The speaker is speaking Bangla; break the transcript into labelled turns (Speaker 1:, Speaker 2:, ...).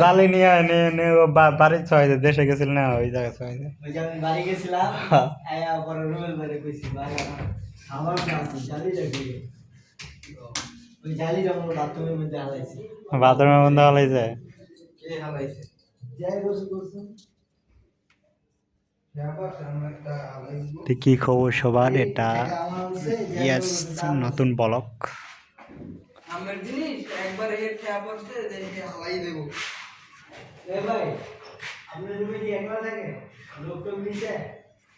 Speaker 1: জালি নিয়ে বাড়ির দেশে গেছিল না ওই
Speaker 2: আমি বাড়ি গেছিলাম
Speaker 1: হ্যাঁ।
Speaker 2: পরে কইছি ভাই আমার জালিটা কি ওই জালিটা আমার বাথরুমের মধ্যে হারাইছে।
Speaker 1: বাথরুমের মধ্যে হলাইছে
Speaker 3: কে হালাইছে
Speaker 1: খবর সবার? এটা ইয়াস নতুন ব্লক
Speaker 3: আমার জিনিস একবার এর খেয়া পড়ছে দেখে হালাই দেবো।
Speaker 2: এ ভাই, আপনার রুমে কি একলা থাকে? লোক টোক নিচে।